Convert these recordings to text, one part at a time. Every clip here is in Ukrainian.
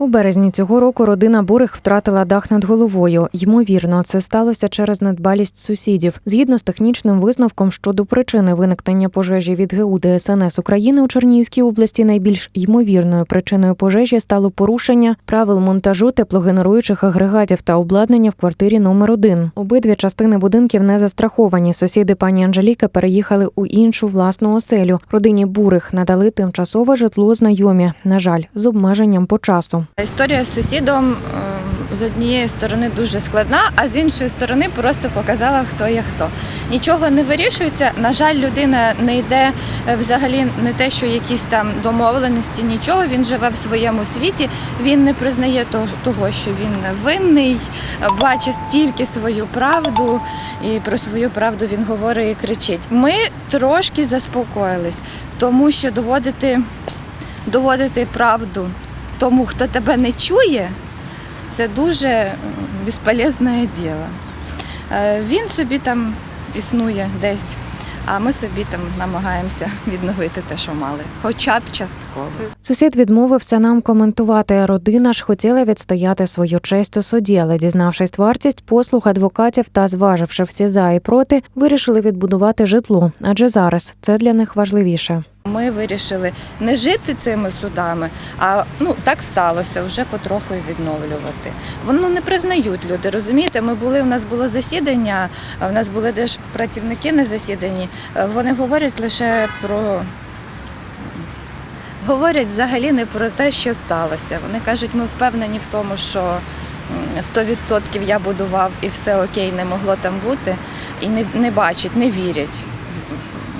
У березні цього року родина Бурих втратила дах над головою. Ймовірно, це сталося через недбалість сусідів. Згідно з технічним висновком щодо причини виникнення пожежі від ГУ ДСНС України у Чернігівській області, найбільш ймовірною причиною пожежі стало порушення правил монтажу теплогенеруючих агрегатів та обладнання в квартирі номер 1 Обидві частини будинків не застраховані. Сусіди пані Анжеліки переїхали у іншу власну оселю. Родині Бурих надали тимчасове житло знайомі. На жаль, з обмеженням по часу. Історія з сусідом е, з однієї сторони дуже складна, а з іншої сторони просто показала, хто є хто. Нічого не вирішується. На жаль, людина не йде е, взагалі не те, що якісь там домовленості, нічого. Він живе в своєму світі. Він не признає того- того, що він винний, е, бачить тільки свою правду, і про свою правду він говорить і кричить. Ми трошки заспокоїлись, тому що доводити, доводити правду тому, хто тебе не чує, це дуже безполезне діло. Е, Він собі там існує десь, а ми собі там намагаємося відновити те, що мали, хоча б частково. Сусід відмовився нам коментувати. Родина ж хотіла відстояти свою честь у суді, але дізнавшись вартість послуг адвокатів та зваживши всі за і проти, вирішили відбудувати житло, адже зараз це для них важливіше. Ми вирішили не жити цими судами, а ну так сталося вже потроху і відновлювати. Воно не признають люди. Розумієте, ми були. У нас було засідання. а У нас були теж працівники на засіданні. е, Вони говорять лише про. Говорять взагалі не про те, що сталося. Вони кажуть, ми впевнені в тому, що м, 100% я будував і все окей, не могло там бути. І не, не бачать, не вірять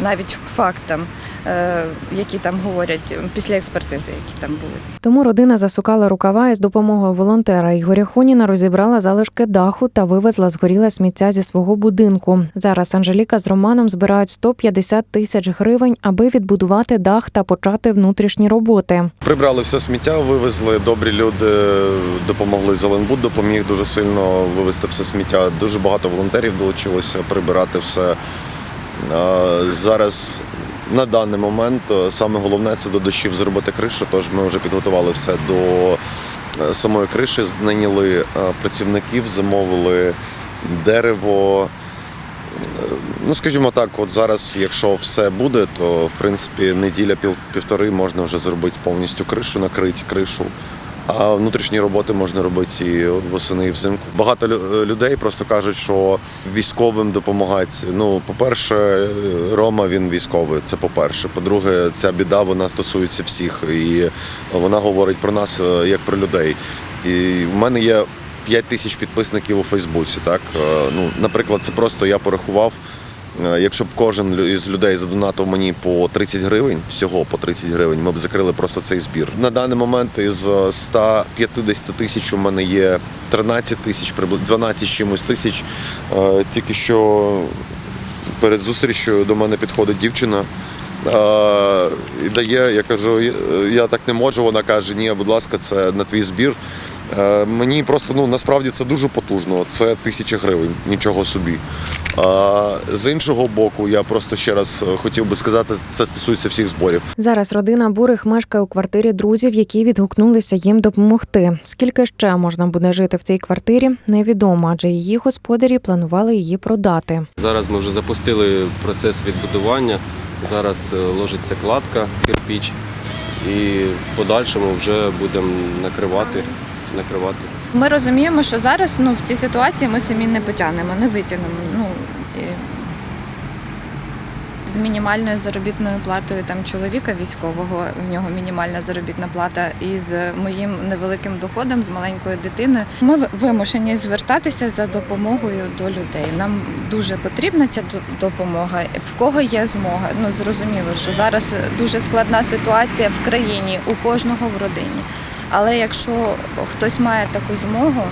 навіть фактам, е, які там говорять після експертизи, які там були. Тому родина засукала рукава і з допомогою волонтера Ігоря Хоніна розібрала залишки даху та вивезла згоріле сміття зі свого будинку. Зараз Анжеліка з Романом збирають 150 тисяч гривень, аби відбудувати дах та почати внутрішні роботи. Прибрали все сміття, вивезли. Добрі люди допомогли. Зеленбуд допоміг дуже сильно вивезти все сміття. Дуже багато волонтерів долучилося прибирати все. Зараз на даний момент е, саме головне це до дощів зробити кришу. Тож ми вже підготували все до е, самої криші, знайняли е, працівників, замовили дерево. Ну, скажімо так, от зараз, якщо все буде, то в принципі неділя пів- півтори можна вже зробити повністю кришу, накрити кришу. А внутрішні роботи можна робити і восени, і взимку. Багато людей просто кажуть, що військовим допомагати. Ну, по-перше, е, Рома він військовий. Це по-перше. По-друге, ця біда вона стосується всіх, і вона говорить про нас е, як про людей. І в мене є 5 тисяч підписників у Фейсбуці. Так Е, ну, наприклад, це просто я порахував. Е, Якщо б кожен із людей задонатив мені по 30 гривень, всього по 30 гривень, ми б закрили просто цей збір. На даний момент із е, 150 тисяч у мене є 13 тисяч, приблизно 12 чимось тисяч. Е, Тільки що перед зустрічю до мене підходить дівчина. е, І дає, я кажу, «Я- так не можу. Вона каже, ні, будь ласка, це на твій збір. Е, Мені просто ну насправді це дуже потужно. Це тисяча гривень, нічого собі. З іншого боку, я просто ще раз е, хотів би сказати, це стосується всіх зборів. Зараз родина Бурих мешкає у квартирі друзів, які відгукнулися їм допомогти. Скільки ще можна буде жити в цій квартирі, невідомо, адже її господарі планували її продати. Зараз ми вже запустили процес відбудування. Зараз е, ложиться кладка, кирпіч, і в подальшому вже будемо накривати. накривати. Ми розуміємо, що зараз ну, в цій ситуації ми самі не потягнемо, не витягнемо. Ну, з мінімальною заробітною платою там чоловіка військового, в нього мінімальна заробітна плата, і з моїм невеликим доходом, з маленькою дитиною. Ми вимушені звертатися за допомогою до людей. Нам дуже потрібна ця допомога. В кого є змога? Ну зрозуміло, що зараз дуже складна ситуація в країні, у кожного в родині. Але якщо хтось має таку змогу,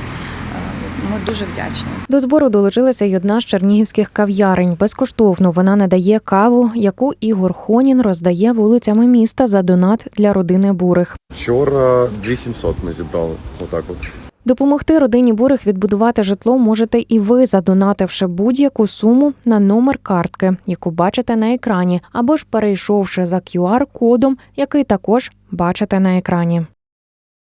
ми дуже вдячні. До збору долучилася й одна з чернігівських кав'ярень. Безкоштовно вона надає каву, яку Ігор Хонін роздає вулицями міста за донат для родини Бурих. Вчора 2700 ми зібрали. Отак от. Допомогти родині Бурих відбудувати житло можете і ви, задонативши будь-яку суму на номер картки, яку бачите на екрані, або ж перейшовши за QR-кодом, який також бачите на екрані.